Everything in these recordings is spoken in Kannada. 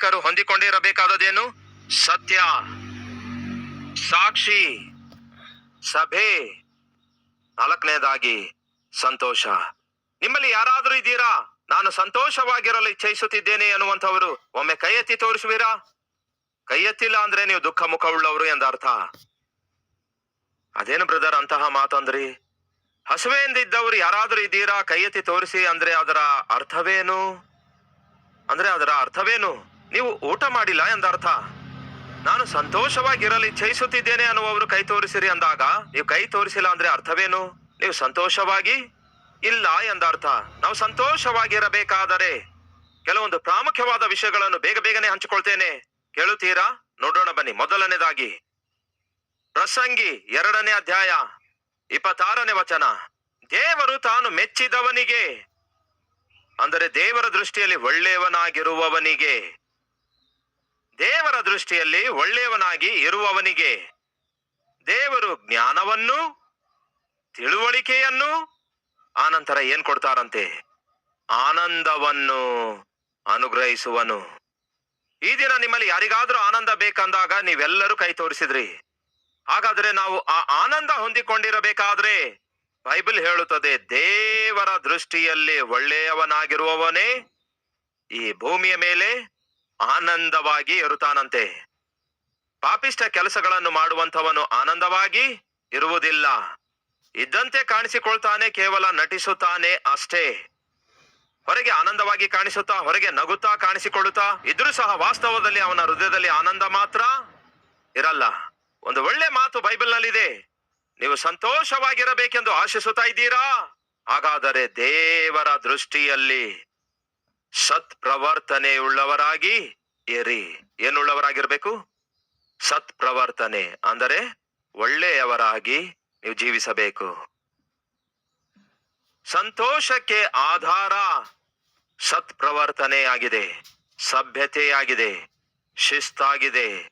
ನಾಗರಿಕರು ಹೊಂದಿಕೊಂಡಿರಬೇಕಾದದೇನು ಸತ್ಯ. ಸಾಕ್ಷಿ. ಸಭೆ. ನಾಲ್ಕನೇದಾಗಿ, ಸಂತೋಷ. ನಿಮ್ಮಲ್ಲಿ ಯಾರಾದರೂ ಇದ್ದೀರಾ? ನಾನು ಸಂತೋಷವಾಗಿರಲು ಇಚ್ಛಿಸುತ್ತಿದ್ದೇನೆ ಅನ್ನುವಂಥವರು ಒಮ್ಮೆ ಕೈ ಎತ್ತಿ ತೋರಿಸುವಿರಾ? ಕೈ ಎತ್ತಿಲ್ಲ ಅಂದ್ರೆ ನೀವು ದುಃಖ ಮುಖವುಳ್ಳವರು ಎಂದರ್ಥ. ಅದೇನು ಬ್ರದರ್ ಅಂತಹ ಮಾತಂದ್ರಿ? ಹಸುವೆಯಿಂದಿದ್ದವರು ಯಾರಾದರೂ ಇದ್ದೀರಾ? ಕೈ ಎತ್ತಿ ತೋರಿಸಿ ಅಂದ್ರೆ ಅದರ ಅರ್ಥವೇನು? ಅಂದ್ರೆ ಅದರ ಅರ್ಥವೇನು? ನೀವು ಊಟ ಮಾಡಿಲ್ಲ ಎಂದರ್ಥ? ನಾನು ಸಂತೋಷವಾಗಿರಲಿ ಚಯಿಸುತ್ತಿದ್ದೇನೆ ಅನ್ನುವವರು ಕೈ ತೋರಿಸಿರಿ ಅಂದಾಗ, ನೀವು ಕೈ ತೋರಿಸಿಲ್ಲ ಅಂದ್ರೆ ಅರ್ಥವೇನು? ನೀವು ಸಂತೋಷವಾಗಿ ಇಲ್ಲ ಎಂದರ್ಥ. ನಾವು ಸಂತೋಷವಾಗಿರಬೇಕಾದರೆ ಕೆಲವೊಂದು ಪ್ರಾಮುಖ್ಯವಾದ ವಿಷಯಗಳನ್ನು ಬೇಗ ಬೇಗನೆ ಹಂಚಿಕೊಳ್ತೇನೆ. ಕೇಳುತ್ತೀರಾ? ನೋಡೋಣ ಬನ್ನಿ. ಮೊದಲನೇದಾಗಿ, ಪ್ರಸಂಗಿ ಎರಡನೇ ಅಧ್ಯಾಯ ಇಪ್ಪತ್ತಾರನೇ ವಚನ. ದೇವರು ತಾನು ಮೆಚ್ಚಿದವನಿಗೆ, ಅಂದರೆ ದೇವರ ದೃಷ್ಟಿಯಲ್ಲಿ ಒಳ್ಳೆಯವನಾಗಿರುವವನಿಗೆ ದೇವರ ದೃಷ್ಟಿಯಲ್ಲಿ ಒಳ್ಳೆಯವನಾಗಿ ಇರುವವನಿಗೆ ದೇವರು ಜ್ಞಾನವನ್ನು, ತಿಳುವಳಿಕೆಯನ್ನು, ಆನಂತರ ಏನ್ ಕೊಡ್ತಾರಂತೆ? ಆನಂದವನ್ನು ಅನುಗ್ರಹಿಸುವನು. ಈ ದಿನ ನಿಮ್ಮಲ್ಲಿ ಯಾರಿಗಾದ್ರೂ ಆನಂದ ಬೇಕಂದಾಗ ನೀವೆಲ್ಲರೂ ಕೈ ತೋರಿಸಿದ್ರಿ. ಹಾಗಾದ್ರೆ ನಾವು ಆ ಆನಂದ ಹೊಂದಿಕೊಂಡಿರಬೇಕಾದ್ರೆ ಬೈಬಲ್ ಹೇಳುತ್ತದೆ, ದೇವರ ದೃಷ್ಟಿಯಲ್ಲಿ ಒಳ್ಳೆಯವನಾಗಿರುವವನೇ ಈ ಭೂಮಿಯ ಮೇಲೆ ಆನಂದವಾಗಿ ಇರುತ್ತಾನಂತೆ. ಪಾಪಿಷ್ಟ ಕೆಲಸಗಳನ್ನು ಮಾಡುವಂಥವನು ಆನಂದವಾಗಿ ಇರುವುದಿಲ್ಲ. ಇದ್ದಂತೆ ಕಾಣಿಸಿಕೊಳ್ತಾನೆ, ಕೇವಲ ನಟಿಸುತ್ತಾನೆ ಅಷ್ಟೇ. ಹೊರಗೆ ಆನಂದವಾಗಿ ಕಾಣಿಸುತ್ತಾ, ಹೊರಗೆ ನಗುತ್ತಾ ಕಾಣಿಸಿಕೊಳ್ಳುತ್ತಾ, ಇದ್ರೂ ಸಹ ವಾಸ್ತವದಲ್ಲಿ ಅವನ ಹೃದಯದಲ್ಲಿ ಆನಂದ ಮಾತ್ರ ಇರಲ್ಲ. ಒಂದು ಒಳ್ಳೆ ಮಾತು ಬೈಬಲ್ ನಲ್ಲಿದೆ ನೀವು ಸಂತೋಷವಾಗಿರಬೇಕೆಂದು ಆಶಿಸುತ್ತಾ ಇದ್ದೀರಾ? ಹಾಗಾದರೆ ದೇವರ ದೃಷ್ಟಿಯಲ್ಲಿ ಸತ್ ಪ್ರವರ್ತನೆ ಉಳ್ಳವರಾಗಿ ಇರಿ ಏನುಳ್ಳವರಾಗಿರ್ಬೇಕು? ಸತ್ ಪ್ರವರ್ತನೆ ಅಂದರೆ ಒಳ್ಳೆಯವರಾಗಿ ನೀವು ಜೀವಿಸಬೇಕು. ಸಂತೋಷಕ್ಕೆ ಆಧಾರ ಸತ್ ಪ್ರವರ್ತನೆಯಾಗಿದೆ ಸಭ್ಯತೆಯಾಗಿದೆ. ಶಿಸ್ತಾಗಿದೆ.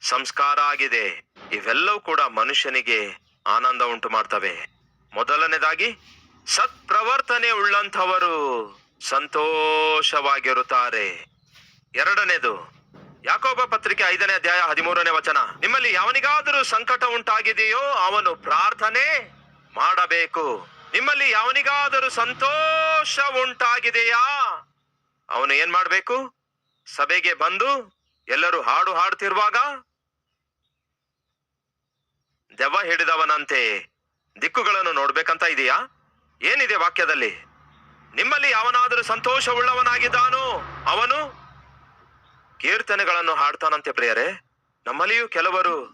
ಸಂಸ್ಕಾರ ಆಗಿದೆ. ಇವೆಲ್ಲವೂ ಕೂಡ ಮನುಷ್ಯನಿಗೆ ಆನಂದ ಉಂಟು ಮಾಡ್ತವೆ ಮೊದಲನೇದಾಗಿ ಸತ್ ಪ್ರವರ್ತನೆ ಉಳ್ಳಂಥವರು ಸಂತೋಷವಾಗಿರುತ್ತಾರೆ. ಎರಡನೇದು, ಯಾಕೋಬ ಪತ್ರಿಕೆ ಐದನೇ ಅಧ್ಯಾಯ ಹದಿಮೂರನೇ ವಚನ. ನಿಮ್ಮಲ್ಲಿ ಯಾವನಿಗಾದರೂ ಸಂಕಟ ಉಂಟಾಗಿದೆಯೋ ಅವನು ಪ್ರಾರ್ಥನೆ ಮಾಡಬೇಕು. ನಿಮ್ಮಲ್ಲಿ ಯಾವನಿಗಾದರೂ ಸಂತೋಷ ಉಂಟಾಗಿದೆಯಾ? ಅವನು ಏನ್ ಮಾಡಬೇಕು? ಸಭೆಗೆ ಬಂದು ಎಲ್ಲರೂ ಹಾಡು ಹಾಡ್ತಿರುವಾಗ ದೆವ್ವ ಹಿಡಿದವನಂತೆ ದಿಕ್ಕುಗಳನ್ನು ನೋಡ್ಬೇಕಂತ ಇದೆಯಾ? ಏನಿದೆ ವಾಕ್ಯದಲ್ಲಿ? ನಿಮ್ಮಲ್ಲಿ ಯಾವನಾದರೂ ಸಂತೋಷವುಳ್ಳವನಾಗಿದ್ದಾನೋ ಅವನು ಕೀರ್ತನೆಗಳನ್ನು ಹಾಡ್ತಾನಂತೆ ಪ್ರಿಯರೇ. ನಮ್ಮಲ್ಲಿಯೂ ಕೆಲವರು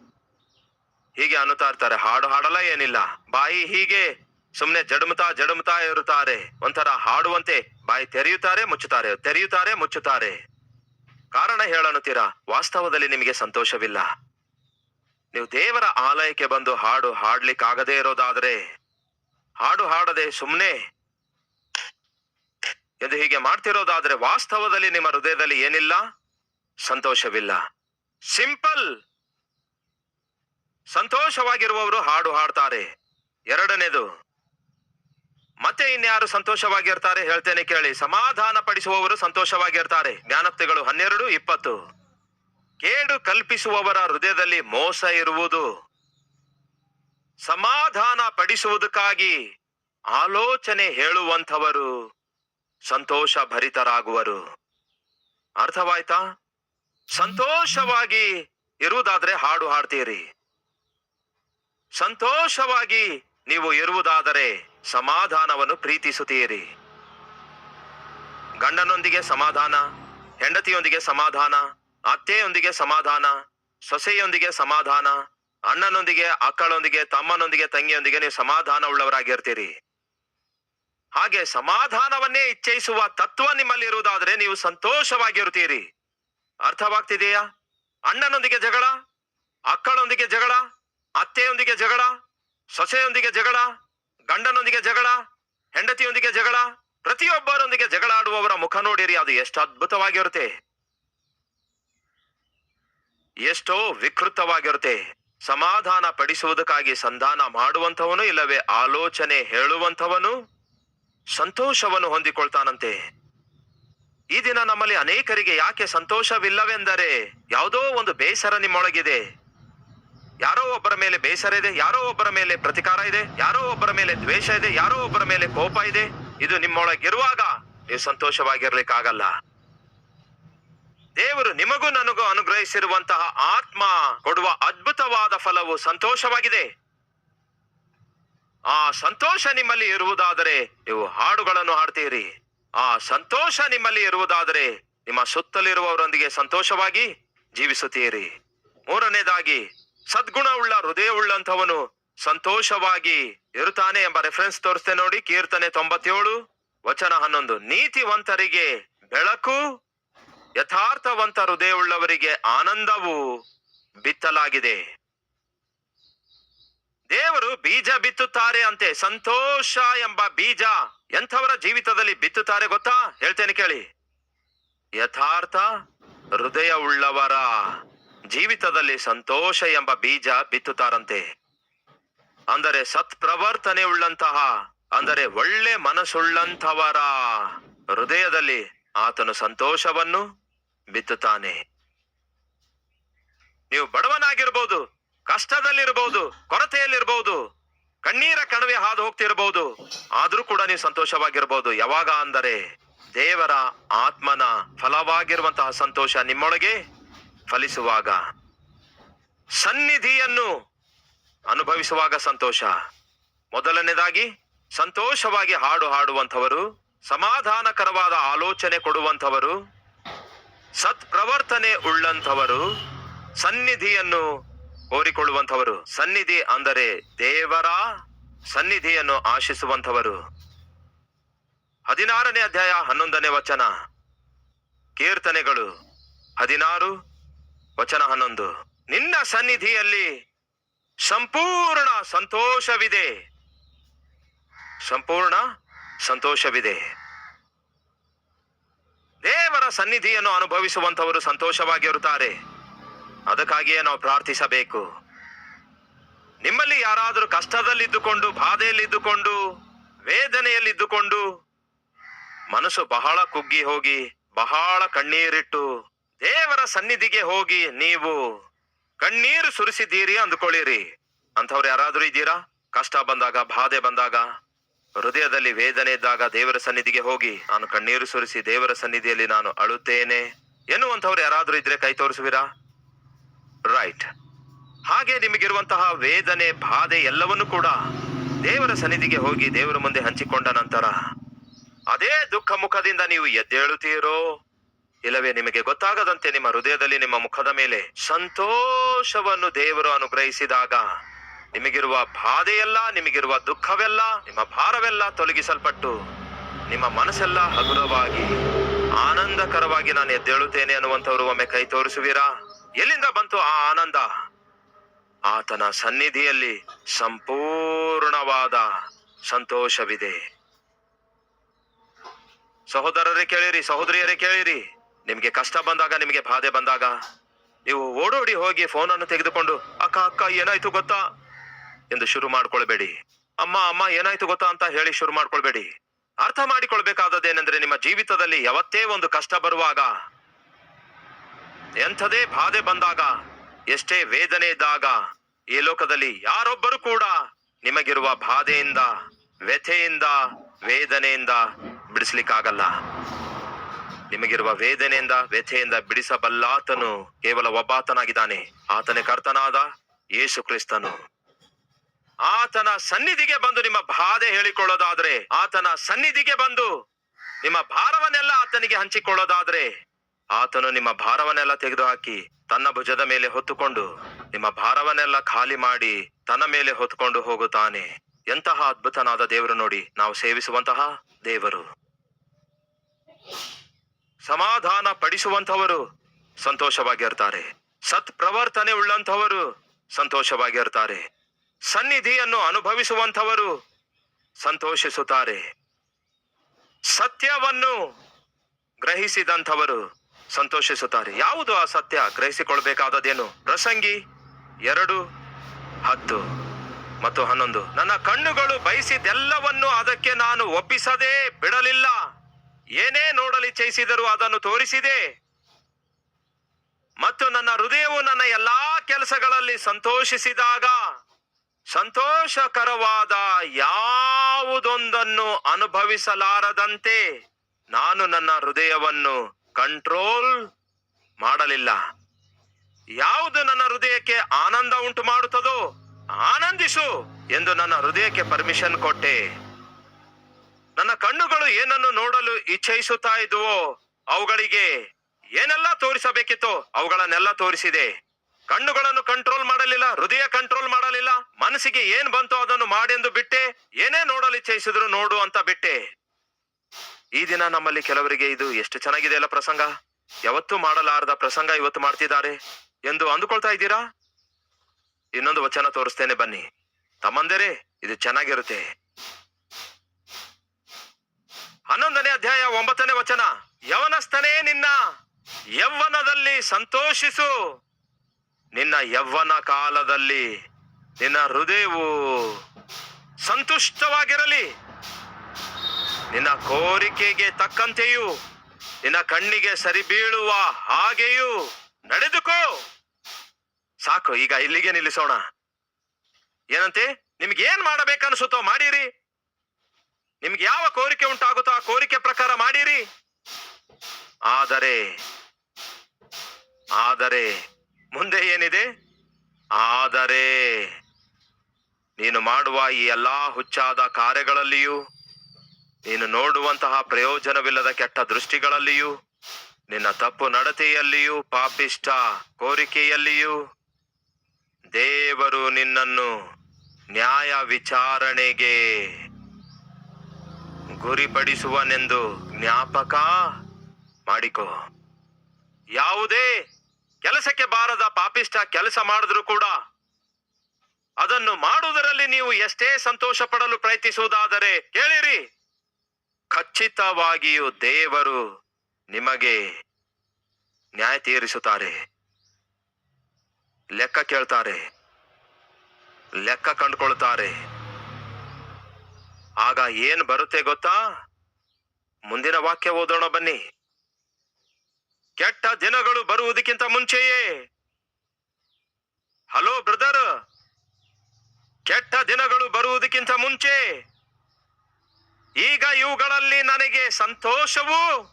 ಹೀಗೆ ಅನ್ನುತ್ತಾ ಇರ್ತಾರೆ. ಹಾಡು ಹಾಡಲ್ಲ ಏನಿಲ್ಲ. ಬಾಯಿ ಹೀಗೆ ಸುಮ್ನೆ ಜಡುಮುತಾ ಜಡಮುತ್ತಾ ಇರುತ್ತಾರೆ ಒಂಥರ ಹಾಡುವಂತೆ ಬಾಯಿ ತೆರೆಯುತ್ತಾರೆ, ಮುಚ್ಚುತ್ತಾರೆ. ತೆರೆಯುತ್ತಾರೆ, ಮುಚ್ಚುತ್ತಾರೆ. ಕಾರಣ ಹೇಳನ್ನುತ್ತೀರಾ ವಾಸ್ತವದಲ್ಲಿ ನಿಮಗೆ ಸಂತೋಷವಿಲ್ಲ. ನೀವು ದೇವರ ಆಲಯಕ್ಕೆ ಬಂದು ಹಾಡು ಹಾಡ್ಲಿಕ್ಕಾಗದೇ ಇರೋದಾದ್ರೆ ಹಾಡು ಹಾಡದೆ ಸುಮ್ನೆ ಎಂದು ಹೀಗೆ ಮಾಡ್ತಿರೋದಾದ್ರೆ ವಾಸ್ತವದಲ್ಲಿ ನಿಮ್ಮ ಹೃದಯದಲ್ಲಿ ಏನಿಲ್ಲ? ಸಂತೋಷವಿಲ್ಲ. ಸಿಂಪಲ್. ಸಂತೋಷವಾಗಿರುವವರು ಹಾಡು ಹಾಡ್ತಾರೆ. ಎರಡನೇದು, ಮತ್ತೆ ಇನ್ಯಾರು ಸಂತೋಷವಾಗಿರ್ತಾರೆ ಹೇಳ್ತೇನೆ ಕೇಳಿ. ಸಮಾಧಾನ ಪಡಿಸುವವರು ಸಂತೋಷವಾಗಿರ್ತಾರೆ. ಜ್ಞಾನಪ್ತಿಗಳು ಹನ್ನೆರಡು, ಇಪ್ಪತ್ತು. ಕೇಡು ಕಲ್ಪಿಸುವವರ ಹೃದಯದಲ್ಲಿ ಮೋಸ ಇರುವುದು. ಸಮಾಧಾನ ಪಡಿಸುವುದಕ್ಕಾಗಿ ಆಲೋಚನೆ ಹೇಳುವಂಥವರು. ಸಂತೋಷ ಭರಿತರಾಗುವರು ಅರ್ಥವಾಯ್ತಾ? ಸಂತೋಷವಾಗಿ ಇರುವುದಾದ್ರೆ ಹಾಡು ಹಾಡ್ತೀರಿ. ಸಂತೋಷವಾಗಿ ನೀವು ಇರುವುದಾದರೆ ಸಮಾಧಾನವನ್ನು ಪ್ರೀತಿಸುತ್ತೀರಿ. ಗಂಡನೊಂದಿಗೆ ಸಮಾಧಾನ, ಹೆಂಡತಿಯೊಂದಿಗೆ ಸಮಾಧಾನ, ಅತ್ತೆಯೊಂದಿಗೆ ಸಮಾಧಾನ, ಸೊಸೆಯೊಂದಿಗೆ ಸಮಾಧಾನ, ಅಣ್ಣನೊಂದಿಗೆ, ಅಕ್ಕಳೊಂದಿಗೆ, ತಮ್ಮನೊಂದಿಗೆ, ತಂಗಿಯೊಂದಿಗೆ ನೀವು ಸಮಾಧಾನ ಉಳ್ಳವರಾಗಿರ್ತೀರಿ ಹಾಗೆ ಸಮಾಧಾನವನ್ನೇ ಇಚ್ಛಯಿಸುವ ತತ್ವ ನಿಮ್ಮಲ್ಲಿ ಇರುವುದಾದ್ರೆ ನೀವು ಸಂತೋಷವಾಗಿರುತ್ತೀರಿ. ಅರ್ಥವಾಗ್ತಿದೆಯಾ? ಅಣ್ಣನೊಂದಿಗೆ ಜಗಳ, ಅಕ್ಕಳೊಂದಿಗೆ ಜಗಳ, ಅತ್ತೆಯೊಂದಿಗೆ ಜಗಳ, ಸೊಸೆಯೊಂದಿಗೆ ಜಗಳ, ಗಂಡನೊಂದಿಗೆ ಜಗಳ, ಹೆಂಡತಿಯೊಂದಿಗೆ ಜಗಳ, ಪ್ರತಿಯೊಬ್ಬರೊಂದಿಗೆ ಜಗಳ ಆಡುವವರ ಮುಖ ನೋಡಿರಿ, ಅದು ಎಷ್ಟು ಅದ್ಭುತವಾಗಿರುತ್ತೆ. ಎಷ್ಟೋ ವಿಕೃತವಾಗಿರುತ್ತೆ. ಸಮಾಧಾನ ಪಡಿಸುವುದಕ್ಕಾಗಿ ಸಂಧಾನ ಮಾಡುವಂಥವನು ಇಲ್ಲವೇ, ಆಲೋಚನೆ ಹೇಳುವಂಥವನು? ಸಂತೋಷವನ್ನು ಹೊಂದಿಕೊಳ್ತಾನಂತೆ. ಈ ದಿನ ನಮ್ಮಲ್ಲಿ ಅನೇಕರಿಗೆ ಯಾಕೆ ಸಂತೋಷವಿಲ್ಲವೆಂದರೆ ಯಾವುದೋ ಒಂದು ಬೇಸರ ನಿಮ್ಮೊಳಗಿದೆ. ಯಾರೋ ಒಬ್ಬರ ಮೇಲೆ ಬೇಸರ ಇದೆ, ಯಾರೋ ಒಬ್ಬರ ಮೇಲೆ ಪ್ರತಿಕಾರ ಇದೆ, ಯಾರೋ ಒಬ್ಬರ ಮೇಲೆ ದ್ವೇಷ ಇದೆ, ಯಾರೋ ಒಬ್ಬರ ಮೇಲೆ ಕೋಪ ಇದೆ. ಇದು ನಿಮ್ಮೊಳಗಿರುವಾಗ ನೀವು ಸಂತೋಷವಾಗಿರ್ಲಿಕ್ಕಾಗಲ್ಲ. ದೇವರು ನಿಮಗೂ ನನಗೂ ಅನುಗ್ರಹಿಸಿರುವಂತಹ ಆತ್ಮ ಕೊಡುವ ಅದ್ಭುತವಾದ ಫಲವು ಸಂತೋಷವಾಗಿದೆ. ಆ ಸಂತೋಷ ನಿಮ್ಮಲ್ಲಿ ಇರುವುದಾದರೆ ನೀವು ಹಾಡುಗಳನ್ನು ಹಾಡ್ತೀರಿ. ಆ ಸಂತೋಷ ನಿಮ್ಮಲ್ಲಿ ಇರುವುದಾದರೆ ನಿಮ್ಮ ಸುತ್ತಲಿರುವವರೊಂದಿಗೆ ಸಂತೋಷವಾಗಿ ಜೀವಿಸುತ್ತೀರಿ. ಮೂರನೇದಾಗಿ, ಸದ್ಗುಣವುಳ್ಳ, ಹೃದಯವುಳ್ಳಂಥವನು ಸಂತೋಷವಾಗಿ ಇರುತ್ತಾನೆ ಎಂಬ ರೆಫರೆನ್ಸ್ ತೋರಿಸ್ತೆ ನೋಡಿ, ಕೀರ್ತನೆ ತೊಂಬತ್ತೇಳು, ವಚನ ಹನ್ನೊಂದು. ನೀತಿವಂತರಿಗೆ ಬೆಳಕು, ಯಥಾರ್ಥವಂತ ಹೃದಯವುಳ್ಳವರಿಗೆ ಆನಂದವು ಬಿತ್ತಲಾಗಿದೆ. ದೇವರು ಬೀಜ ಬಿತ್ತುತ್ತಾರೆ ಅಂತೆ ಸಂತೋಷ ಎಂಬ ಬೀಜ ಎಂಥವರ ಜೀವಿತದಲ್ಲಿ ಬಿತ್ತುತ್ತಾರೆ ಗೊತ್ತಾ? ಹೇಳ್ತೇನೆ ಕೇಳಿ. ಯಥಾರ್ಥ ಹೃದಯ ಉಳ್ಳವರ ಜೀವಿತದಲ್ಲಿ ಸಂತೋಷ ಎಂಬ ಬೀಜ ಬಿತ್ತುತ್ತಾರಂತೆ. ಅಂದರೆ ಸತ್ಪ್ರವರ್ತನೆ ಉಳ್ಳಂತಹ ಅಂದರೆ ಒಳ್ಳೆ ಮನಸ್ಸುಳ್ಳಂಥವರ ಹೃದಯದಲ್ಲಿ ಆತನು ಸಂತೋಷವನ್ನು ಬಿತ್ತುತ್ತಾನೆ. ನೀವು ಬಡವನಾಗಿರ್ಬೋದು ಕಷ್ಟದಲ್ಲಿರ್ಬಹುದು, ಕೊರತೆಯಲ್ಲಿರಬಹುದು, ಕಣ್ಣೀರ ಕಣವೆ ಹಾದು ಹೋಗ್ತಿರಬಹುದು, ಆದ್ರೂ ಕೂಡ ನೀವು ಸಂತೋಷವಾಗಿರಬಹುದು. ಯಾವಾಗ ಅಂದರೆ ದೇವರ ಆತ್ಮನ ಫಲವಾಗಿರುವಂತಹ ಸಂತೋಷ ನಿಮ್ಮೊಳಗೆ ಫಲಿಸುವಾಗ, ಸನ್ನಿಧಿಯನ್ನು ಅನುಭವಿಸುವಾಗ ಸಂತೋಷ. ಮೊದಲನೇದಾಗಿ, ಸಂತೋಷವಾಗಿ ಹಾಡು ಹಾಡುವಂಥವರು, ಸಮಾಧಾನಕರವಾದ ಆಲೋಚನೆ ಕೊಡುವಂಥವರು, ಸತ್ಪ್ರವರ್ತನೆ ಉಳ್ಳಂಥವರು, ಸನ್ನಿಧಿಯನ್ನು ಕೋರಿಕೊಳ್ಳುವಂಥವರು ಸನ್ನಿಧಿ ಅಂದರೆ ದೇವರ ಸನ್ನಿಧಿಯನ್ನು ಆಶಿಸುವಂಥವರು. ಹದಿನಾರನೇ ಅಧ್ಯಾಯ ಹನ್ನೊಂದನೇ ವಚನ. ಕೀರ್ತನೆಗಳು. ಹದಿನಾರು, ವಚನ ಹನ್ನೊಂದು. ನಿನ್ನ ಸನ್ನಿಧಿಯಲ್ಲಿ ಸಂಪೂರ್ಣ ಸಂತೋಷವಿದೆ. ಸಂಪೂರ್ಣ ಸಂತೋಷವಿದೆ. ದೇವರ ಸನ್ನಿಧಿಯನ್ನು ಅನುಭವಿಸುವಂತವರು ಸಂತೋಷವಾಗಿರುತ್ತಾರೆ. ಅದಕ್ಕಾಗಿಯೇ ನಾವು ಪ್ರಾರ್ಥಿಸಬೇಕು. ನಿಮ್ಮಲ್ಲಿ ಯಾರಾದರೂ ಕಷ್ಟದಲ್ಲಿದ್ದುಕೊಂಡು, ಬಾಧೆಯಲ್ಲಿದ್ದುಕೊಂಡು, ವೇದನೆಯಲ್ಲಿದ್ದುಕೊಂಡು, ಮನಸ್ಸು ಬಹಳ ಕುಗ್ಗಿ ಹೋಗಿ, ಬಹಳ ಕಣ್ಣೀರಿಟ್ಟು, ದೇವರ ಸನ್ನಿಧಿಗೆ ಹೋಗಿ ನೀವು ಕಣ್ಣೀರು ಸುರಿಸಿದ್ದೀರಿ ಅಂದುಕೊಳ್ಳಿರಿ. ಅಂಥವ್ರು ಯಾರಾದರೂ ಇದ್ದೀರಾ? ಕಷ್ಟ ಬಂದಾಗ, ಬಾಧೆ ಬಂದಾಗ, ಹೃದಯದಲ್ಲಿ ವೇದನೆ ಇದ್ದಾಗ ದೇವರ ಸನ್ನಿಧಿಗೆ ಹೋಗಿ, ನಾನು ಕಣ್ಣೀರು ಸುರಿಸಿ ದೇವರ ಸನ್ನಿಧಿಯಲ್ಲಿ ನಾನು ಅಳುತ್ತೇನೆ. ಎನ್ನುವಂಥವ್ರು ಯಾರಾದರೂ ಇದ್ರೆ ಕೈ ತೋರಿಸುವಿರಾ? ರೈಟ್ ಹಾಗೆ ನಿಮಗಿರುವಂತಹ ವೇದನೆ, ಬಾಧೆ ಎಲ್ಲವನ್ನೂ ಕೂಡ ದೇವರ ಸನ್ನಿಧಿಗೆ ಹೋಗಿ ದೇವರ ಮುಂದೆ ಹಂಚಿಕೊಂಡ ನಂತರ ಅದೇ ದುಃಖ ಮುಖದಿಂದ ನೀವು ಎದ್ದೇಳುತ್ತೀರೋ ಇಲ್ಲವೇ ನಿಮಗೆ ಗೊತ್ತಾಗದಂತೆ ನಿಮ್ಮ ಹೃದಯದಲ್ಲಿ ನಿಮ್ಮ ಮುಖದ ಮೇಲೆ ಸಂತೋಷವನ್ನು ದೇವರು ಅನುಗ್ರಹಿಸಿದಾಗ ನಿಮಗಿರುವ ಬಾಧೆಯೆಲ್ಲ, ನಿಮಗಿರುವ ದುಃಖವೆಲ್ಲ, ನಿಮ್ಮ ಭಾರವೆಲ್ಲ ತೊಲಗಿಸಲ್ಪಟ್ಟು ನಿಮ್ಮ ಮನಸ್ಸೆಲ್ಲ ಹಗುರವಾಗಿ, ಆನಂದಕರವಾಗಿ ನಾನು ಎದ್ದೇಳುತ್ತೇನೆ ಅನ್ನುವಂಥವರು ಒಮ್ಮೆ ಕೈ ತೋರಿಸುವಿರಾ? ಎಲ್ಲಿಂದ ಬಂತು ಆ ಆನಂದ? ಆತನ ಸನ್ನಿಧಿಯಲ್ಲಿ ಸಂಪೂರ್ಣವಾದ ಸಂತೋಷವಿದೆ. ಸಹೋದರರೇ ಕೇಳಿರಿ, ಸಹೋದರಿಯರೇ ಕೇಳಿರಿ. ನಿಮಗೆ ಕಷ್ಟ ಬಂದಾಗ, ನಿಮಗೆ ಬಾಧೆ ಬಂದಾಗ, ನೀವು ಓಡೋಡಿ ಹೋಗಿ ಫೋನನ್ನು ತೆಗೆದುಕೊಂಡು, ಅಕ್ಕ ಅಕ್ಕ, ಏನಾಯ್ತು ಗೊತ್ತಾ? ಎಂದು ಶುರು ಮಾಡ್ಕೊಳ್ಬೇಡಿ. ಅಮ್ಮ ಅಮ್ಮ, ಏನಾಯ್ತು ಗೊತ್ತಾ? ಅಂತ ಹೇಳಿ ಶುರು ಮಾಡ್ಕೊಳ್ಬೇಡಿ. ಅರ್ಥ ಮಾಡಿಕೊಳ್ಬೇಕಾದದ್ದೇನೆಂದ್ರೆ, ನಿಮ್ಮ ಜೀವಿತದಲ್ಲಿ ಯಾವತ್ತೇ ಒಂದು ಕಷ್ಟ ಬರುವಾಗ ಎಂಥದೇ ಬಾಧೆ ಬಂದಾಗ, ಎಷ್ಟೇ ವೇದನೆ ಇದ್ದಾಗ, ಈ ಲೋಕದಲ್ಲಿ ಯಾರೊಬ್ಬರು ಕೂಡ ನಿಮಗಿರುವ ಬಾಧೆಯಿಂದ, ವ್ಯಥೆಯಿಂದ, ವೇದನೆಯಿಂದ ಬಿಡಿಸ್ಲಿಕ್ಕಾಗಲ್ಲ. ನಿಮಗಿರುವ ವೇದನೆಯಿಂದ, ವ್ಯಥೆಯಿಂದ ಬಿಡಿಸಬಲ್ಲಾತನು ಕೇವಲ ಒಬ್ಬಾತನಾಗಿದ್ದಾನೆ. ಆತನೇ ಕರ್ತನಾದ ಯೇಸು ಕ್ರಿಸ್ತನು. ಆತನ ಸನ್ನಿಧಿಗೆ ಬಂದು ನಿಮ್ಮ ಬಾಧೆ ಹೇಳಿಕೊಳ್ಳೋದಾದ್ರೆ, ಆತನ ಸನ್ನಿಧಿಗೆ ಬಂದು ನಿಮ್ಮ ಭಾರವನ್ನೆಲ್ಲ ಆತನಿಗೆ ಹಂಚಿಕೊಳ್ಳೋದಾದ್ರೆ ಆತನು ನಿಮ್ಮ ಭಾರವನ್ನೆಲ್ಲ ತೆಗೆದುಹಾಕಿ ತನ್ನ ಭುಜದ ಮೇಲೆ ಹೊತ್ತುಕೊಂಡು ನಿಮ್ಮ ಭಾರವನ್ನೆಲ್ಲ ಖಾಲಿ ಮಾಡಿ ತನ್ನ ಮೇಲೆ ಹೊತ್ತುಕೊಂಡು ಹೋಗುತ್ತಾನೆ. ಎಂತಹ ಅದ್ಭುತನಾದ ದೇವರು ನೋಡಿ ನಾವು ಸೇವಿಸುವಂತಹ ದೇವರು. ಸಮಾಧಾನ ಪಡಿಸುವಂತವರು ಸಂತೋಷವಾಗಿರ್ತಾರೆ ಸತ್ ಪ್ರವರ್ತನೆ ಉಳ್ಳಂಥವರು ಸಂತೋಷವಾಗಿರ್ತಾರೆ ಸನ್ನಿಧಿಯನ್ನು ಅನುಭವಿಸುವಂಥವರು ಸಂತೋಷಿಸುತ್ತಾರೆ. ಸತ್ಯವನ್ನು ಗ್ರಹಿಸಿದಂಥವರು ಸಂತೋಷಿಸುತ್ತಾರೆ. ಯಾವುದು ಆ ಸತ್ಯ? ಗ್ರಹಿಸಿಕೊಳ್ಬೇಕಾದದೇನು ಪ್ರಸಂಗಿ ಎರಡು, ಹತ್ತು ಮತ್ತು ಹನ್ನೊಂದು. ನನ್ನ ಕಣ್ಣುಗಳು ಬಯಸಿದೆಲ್ಲವನ್ನು ಅದಕ್ಕೆ ನಾನು ಒಪ್ಪಿಸದೇ ಬಿಡಲಿಲ್ಲ. ಏನೇ ನೋಡಲಿ ಚಯಿಸಿದರೂ ಅದನ್ನು ತೋರಿಸಿದೆ. ಮತ್ತು ನನ್ನ ಹೃದಯವು ನನ್ನ ಎಲ್ಲಾ ಕೆಲಸಗಳಲ್ಲಿ ಸಂತೋಷಿಸಿದಾಗ ಸಂತೋಷಕರವಾದ ಯಾವುದೊಂದನ್ನು ಅನುಭವಿಸಲಾರದಂತೆ ನಾನು ನನ್ನ ಹೃದಯವನ್ನು ಕಂಟ್ರೋಲ್ ಮಾಡಲಿಲ್ಲ. ಯಾವುದು ನನ್ನ ಹೃದಯಕ್ಕೆ ಆನಂದ ಉಂಟು ಮಾಡುತ್ತದೋ ಆನಂದಿಸು ಎಂದು ನನ್ನ ಹೃದಯಕ್ಕೆ ಪರ್ಮಿಷನ್ ಕೊಟ್ಟೆ. ನನ್ನ ಕಣ್ಣುಗಳು ಏನನ್ನು ನೋಡಲು ಇಚ್ಛಿಸುತ್ತಾ ಇದ್ವೋ ಅವುಗಳಿಗೆ ಏನೆಲ್ಲ ತೋರಿಸಬೇಕಿತ್ತು ಅವುಗಳನ್ನೆಲ್ಲ ತೋರಿಸಿದೆ. ಕಣ್ಣುಗಳನ್ನು ಕಂಟ್ರೋಲ್ ಮಾಡಲಿಲ್ಲ, ಹೃದಯ ಕಂಟ್ರೋಲ್ ಮಾಡಲಿಲ್ಲ, ಮನಸ್ಸಿಗೆ ಏನ್ ಬಂತೋ ಅದನ್ನು ಮಾಡೆಂದು ಬಿಟ್ಟೆ, ಏನೇ ನೋಡಲು ಇಚ್ಛಯಿಸಿದ್ರು ನೋಡು ಅಂತ ಬಿಟ್ಟೆ. ಈ ದಿನ ನಮ್ಮಲ್ಲಿ ಕೆಲವರಿಗೆ ಇದು ಎಷ್ಟು ಚೆನ್ನಾಗಿದೆ ಅಲ್ಲ ಪ್ರಸಂಗ? ಯಾವತ್ತೂ ಮಾಡಲಾರದ ಪ್ರಸಂಗ ಇವತ್ತು ಮಾಡ್ತಿದ್ದಾರೆ ಎಂದು ಅಂದುಕೊಳ್ತಾ ಇದ್ದೀರಾ? ಇನ್ನೊಂದು ವಚನ ತೋರಿಸ್ತೇನೆ ಬನ್ನಿ. ತಮ್ಮಂದರೆ, ಇದು ಚೆನ್ನಾಗಿರುತ್ತೆ. ಹನ್ನೊಂದನೇ ಅಧ್ಯಾಯ ಒಂಬತ್ತನೇ ವಚನ. ಯವನಸ್ಥನೇ ನಿನ್ನ ಯವ್ವನದಲ್ಲಿ ಸಂತೋಷಿಸು. ನಿನ್ನ ಯವ್ವನ ಕಾಲದಲ್ಲಿ ನಿನ್ನ ಹೃದಯವು ಸಂತುಷ್ಟವಾಗಿರಲಿ. ನಿನ್ನ ಕೋರಿಕೆಗೆ ತಕ್ಕಂತೆಯೂ, ನಿನ್ನ ಕಣ್ಣಿಗೆ ಸರಿ ಬೀಳುವ ಹಾಗೆಯೂ ನಡೆದುಕೋ. ಸಾಕು, ಈಗ ಇಲ್ಲಿಗೆ ನಿಲ್ಲಿಸೋಣ. ಏನಂತೆ? ನಿಮ್ಗೆ ಏನ್ ಮಾಡಬೇಕನ್ಸುತ್ತೋ ಮಾಡಿರಿ. ನಿಮ್ಗೆ ಯಾವ ಕೋರಿಕೆ ಉಂಟಾಗುತ್ತೋ ಆ ಕೋರಿಕೆ ಪ್ರಕಾರ ಮಾಡಿರಿ. ಆದರೆ ಆದರೆ, ಮುಂದೆ ಏನಿದೆ? ಆದರೆ, ನೀನು ಮಾಡುವ ಈ ಎಲ್ಲಾ ಹುಚ್ಚಾದ ಕಾರ್ಯಗಳಲ್ಲಿಯೂ ನೀನು ನೋಡುವಂತಹ ಪ್ರಯೋಜನವಿಲ್ಲದ ಕೆಟ್ಟ ದೃಷ್ಟಿಗಳಲ್ಲಿಯೂ, ನಿನ್ನ ತಪ್ಪು ನಡತೆಯಲ್ಲಿಯೂ ಪಾಪಿಷ್ಟ ಕೋರಿಕೆಯಲ್ಲಿಯೂ, ದೇವರು ನಿನ್ನನ್ನು ನ್ಯಾಯ ವಿಚಾರಣೆಗೆ ಗುರಿಪಡಿಸುವನೆಂದು ಜ್ಞಾಪಕ ಮಾಡಿಕೋ. ಯಾವುದೇ ಕೆಲಸಕ್ಕೆ ಬಾರದ ಪಾಪಿಷ್ಟ ಕೆಲಸ ಮಾಡಿದ್ರು ಕೂಡ, ಅದನ್ನು ಮಾಡುವುದರಲ್ಲಿ ನೀವು ಎಷ್ಟೇ ಸಂತೋಷ ಪಡಲು ಪ್ರಯತ್ನಿಸುವುದಾದರೆ ಕೇಳಿರಿ. ಖಚಿತವಾಗಿಯೂ ದೇವರು ನಿಮಗೆ ನ್ಯಾಯ ತೀರಿಸುತ್ತಾರೆ. ಲೆಕ್ಕ ಕೇಳ್ತಾರೆ. ಲೆಕ್ಕ ಕಂಡುಕೊಳ್ತಾರೆ ಆಗ ಏನ್ ಬರುತ್ತೆ ಗೊತ್ತಾ? ಮುಂದಿನ ವಾಕ್ಯ ಓದೋಣ ಬನ್ನಿ. ಕೆಟ್ಟ ದಿನಗಳು ಬರುವುದಕ್ಕಿಂತ ಮುಂಚೆಯೇ. Hello brother. ಕೆಟ್ಟ ದಿನಗಳು ಬರುವುದಕ್ಕಿಂತ ಮುಂಚೆ. ಈಗ ಇವುಗಳಲ್ಲಿ ನನಗೆ ಸಂತೋಷವೂ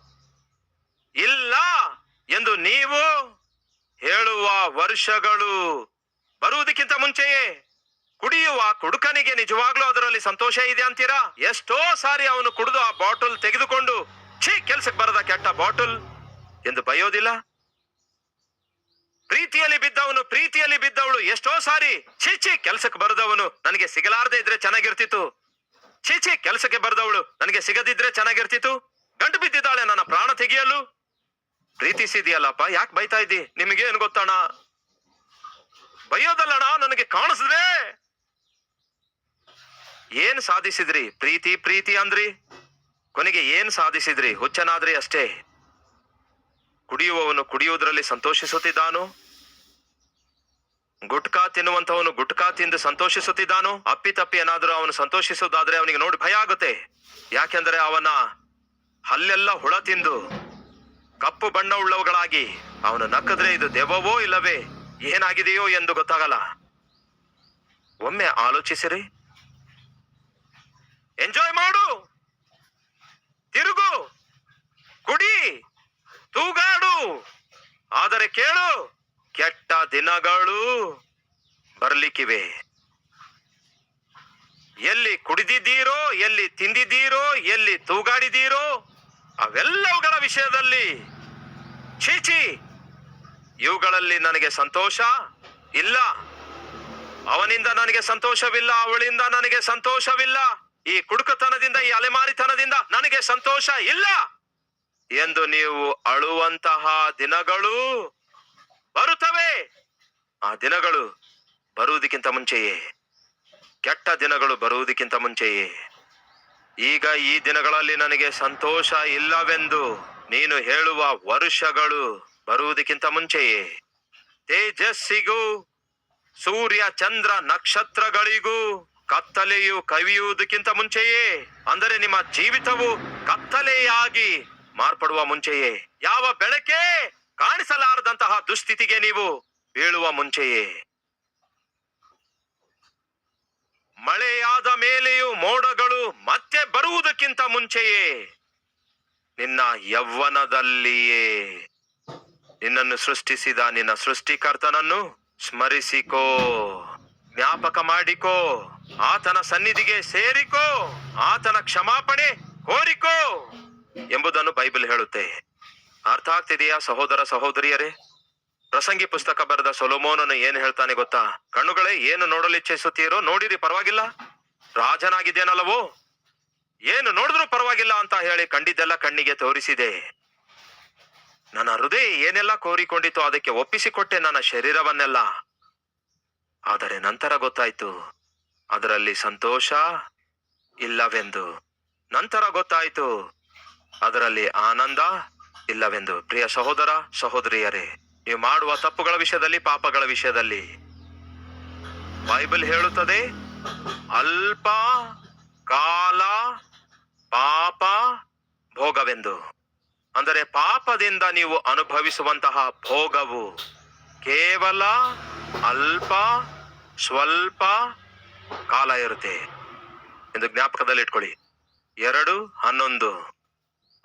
ಇಲ್ಲ ಎಂದು ನೀವು ಹೇಳುವ ವರ್ಷಗಳು ಬರುವುದಕ್ಕಿಂತ ಮುಂಚೆಯೇ ಕುಡಿಯುವ ಕುಡುಕನಿಗೆ ನಿಜವಾಗ್ಲೂ ಅದರಲ್ಲಿ ಸಂತೋಷ ಇದೆ ಅಂತೀರಾ? ಎಷ್ಟೋ ಸಾರಿ ಅವನು ಕುಡಿದು ಆ ಬಾಟಲ್ ತೆಗೆದುಕೊಂಡು, ಛೀ, ಕೆಲ್ಸಕ್ಕೆ ಬರದ ಕೆಟ್ಟ ಬಾಟಲ್ ಎಂದು ಬಯೋದಿಲ್ಲ. ಪ್ರೀತಿಯಲ್ಲಿ ಬಿದ್ದವನು, ಪ್ರೀತಿಯಲ್ಲಿ ಬಿದ್ದವಳು ಎಷ್ಟೋ ಸಾರಿ, ಛೀ ಛೀ, ಕೆಲ್ಸಕ್ಕೆ ಬರದವನು, ನನಗೆ ಸಿಗಲಾರದೆ ಇದ್ರೆ ಚೆನ್ನಾಗಿರ್ತಿತ್ತು. ಛೀ ಕೆಲಸಕ್ಕೆ ಬರೆದವಳು ನನಗೆ ಸಿಗದಿದ್ರೆ ಚೆನ್ನಾಗಿರ್ತಿತ್ತು. ಗಂಟು ಬಿದ್ದಿದ್ದಾಳೆ, ನನ್ನ ಪ್ರಾಣ ತೆಗೆಯಲು. ಪ್ರೀತಿಸಿದೆಯಲ್ಲಪ್ಪ, ಯಾಕೆ ಬೈತಾ ಇದ್ದಿ? ನಿಮಗೆ ಏನ್ ಗೊತ್ತಣ್ಣ? ಬೈಯೋದಲ್ಲಣ ನನಗೆ ಕಾಣಿಸಿದ್ರೆ ಏನ್ ಸಾಧಿಸಿದ್ರಿ? ಪ್ರೀತಿ ಪ್ರೀತಿ ಅಂದ್ರಿ? ಕೊನೆಗೆ ಏನ್ ಸಾಧಿಸಿದ್ರಿ? ಹುಚ್ಚನಾದ್ರಿ ಅಷ್ಟೇ. ಕುಡಿಯುವವನು ಕುಡಿಯುವುದರಲ್ಲಿ ಸಂತೋಷಿಸುತ್ತಿದ್ದಾನು? ಗುಟ್ಕಾ ತಿನ್ನುವಂತವನು ಗುಟ್ಕಾ ತಿಂದು ಸಂತೋಷಿಸುತ್ತಿದ್ದಾನೋ? ಅಪ್ಪಿತಪ್ಪಿ ಏನಾದರೂ ಅವನು ಸಂತೋಷಿಸುವುದಾದ್ರೆ ಅವನಿಗೆ ನೋಡಿ ಭಯ ಆಗುತ್ತೆ. ಯಾಕೆಂದರೆ ಅವನ ಹಲ್ಲೆಲ್ಲ ಹುಳ ತಿಂದು ಕಪ್ಪು ಬಣ್ಣ ಉಳ್ಳವುಗಳಾಗಿ ಅವನು ನಕ್ಕದ್ರೆ ಇದು ದೆವ್ವವೋ ಇಲ್ಲವೇ? ಏನಾಗಿದೆಯೋ ಎಂದು ಗೊತ್ತಾಗಲ್ಲ. ಒಮ್ಮೆ ಆಲೋಚಿಸಿರಿ. ಎಂಜಾಯ್ ಮಾಡು. ತಿರುಗು. ಕುಡಿ. ತೂಗಾಡು. ಆದರೆ ಕೇಳು. ಕೆಟ್ಟ ದಿನಗಳು ಬರ್ಲಿಕ್ಕಿವೆ. ಎಲ್ಲಿ ಕುಡಿದಿದ್ದೀರೋ, ಎಲ್ಲಿ ತಿಂದಿದ್ದೀರೋ, ಎಲ್ಲಿ ತೂಗಾಡಿದ್ದೀರೋ, ಅವೆಲ್ಲವುಗಳ ವಿಷಯದಲ್ಲಿ ಚೀಚಿ ಇವುಗಳಲ್ಲಿ ನನಗೆ ಸಂತೋಷ ಇಲ್ಲ. ಅವನಿಂದ ನನಗೆ ಸಂತೋಷವಿಲ್ಲ, ಅವಳಿಂದ ನನಗೆ ಸಂತೋಷವಿಲ್ಲ. ಈ ಕುಡುಕತನದಿಂದ, ಈ ಅಲೆಮಾರಿತನದಿಂದ ನನಗೆ ಸಂತೋಷ ಇಲ್ಲ. ಎಂದು ನೀವು ಅಳುವಂತಹ ದಿನಗಳು ಬರುತ್ತವೆ. ಆ ದಿನಗಳು ಬರುವುದಕ್ಕಿಂತ ಮುಂಚೆಯೇ. ಕೆಟ್ಟ ದಿನಗಳು ಬರುವುದಕ್ಕಿಂತ ಮುಂಚೆಯೇ. ಈಗ ಈ ದಿನಗಳಲ್ಲಿ ನನಗೆ ಸಂತೋಷ ಇಲ್ಲವೆಂದು ನೀನು ಹೇಳುವ ವರುಷಗಳು ಬರುವುದಕ್ಕಿಂತ ಮುಂಚೆಯೇ. ತೇಜಸ್ಸಿಗೂ, ಸೂರ್ಯ ಚಂದ್ರ ನಕ್ಷತ್ರಗಳಿಗೂ ಕತ್ತಲೆಯು ಕವಿಯುವುದಕ್ಕಿಂತ ಮುಂಚೆಯೇ. ಅಂದರೆ ನಿಮ್ಮ ಜೀವಿತವು ಕತ್ತಲೆಯಾಗಿ ಮಾರ್ಪಡುವ ಮುಂಚೆಯೇ. ಯಾವ ಬೆಳಕೆ? ಕಾಣಿಸಲಾರದಂತಹ ದುಸ್ಥಿತಿಗೆ ನೀವು ಬೀಳುವ ಮುಂಚೆಯೇ. ಮಳೆಯಾದ ಮೇಲೆಯೂ ಮೋಡಗಳು ಮತ್ತೆ ಬರುವುದಕ್ಕಿಂತ ಮುಂಚೆಯೇ. ನಿನ್ನ ಯೌವನದಲ್ಲಿಯೇ. ನಿನ್ನನ್ನು ಸೃಷ್ಟಿಸಿದ ನಿನ್ನ ಸೃಷ್ಟಿಕರ್ತನನ್ನು ಸ್ಮರಿಸಿಕೋ. ಜ್ಞಾಪಕ ಮಾಡಿಕೋ. ಆತನ ಸನ್ನಿಧಿಗೆ ಸೇರಿಕೋ. ಆತನ ಕ್ಷಮಾಪಣೆ ಕೋರಿಕೋ ಎಂಬುದನ್ನು ಬೈಬಲ್ ಹೇಳುತ್ತೆ. ಅರ್ಥ ಆಗ್ತಿದೆಯಾ, ಸಹೋದರ ಸಹೋದರಿಯರೇ? ಪ್ರಸಂಗಿ ಪುಸ್ತಕ ಬರೆದ ಸೊಲೋಮೋನನು ಏನು ಹೇಳ್ತಾನೆ ಗೊತ್ತಾ? ಕಣ್ಣುಗಳೇ, ಏನು ನೋಡಲು ಇಚ್ಛಿಸುತ್ತೀರೋ ನೋಡಿರಿ, ಪರವಾಗಿಲ್ಲ. ರಾಜನಾಗಿದ್ದೇನಲ್ಲವೋ? ಏನು ನೋಡಿದ್ರು ಪರವಾಗಿಲ್ಲ ಅಂತ ಹೇಳಿ ಕಂಡಿದ್ದೆಲ್ಲ ಕಣ್ಣಿಗೆ ತೋರಿಸಿದೆ. ನನ್ನ ಹೃದಯ ಏನೆಲ್ಲ ಕೋರಿಕೊಂಡಿತ್ತು ಅದಕ್ಕೆ ಒಪ್ಪಿಸಿಕೊಟ್ಟೆ ನನ್ನ ಶರೀರವನ್ನೆಲ್ಲ. ಆದರೆ ನಂತರ ಗೊತ್ತಾಯ್ತು, ಅದರಲ್ಲಿ ಸಂತೋಷ ಇಲ್ಲವೆಂದು. ನಂತರ ಗೊತ್ತಾಯ್ತು, ಅದರಲ್ಲಿ ಆನಂದ ಇಲ್ಲವೆಂದು. ಪ್ರಿಯ ಸಹೋದರ, ಸಹೋದರಿಯರೇ, ನೀವು ಮಾಡುವ ತಪ್ಪುಗಳ ವಿಷಯದಲ್ಲಿ, ಪಾಪಗಳ ವಿಷಯದಲ್ಲಿ ಬೈಬಲ್ ಹೇಳುತ್ತದೆ, ಅಲ್ಪ ಕಾಲ ಪಾಪ ಭೋಗವೆಂದು. ಅಂದರೆ ಪಾಪದಿಂದ ನೀವು ಅನುಭವಿಸುವಂತಹ ಭೋಗವು ಕೇವಲ ಅಲ್ಪ, ಸ್ವಲ್ಪ ಕಾಲ ಇರುತ್ತೆ. ಎಂದು ಜ್ಞಾಪಕದಲ್ಲಿ ಇಟ್ಕೊಳ್ಳಿ. ಎರಡು, ಹನ್ನೊಂದು.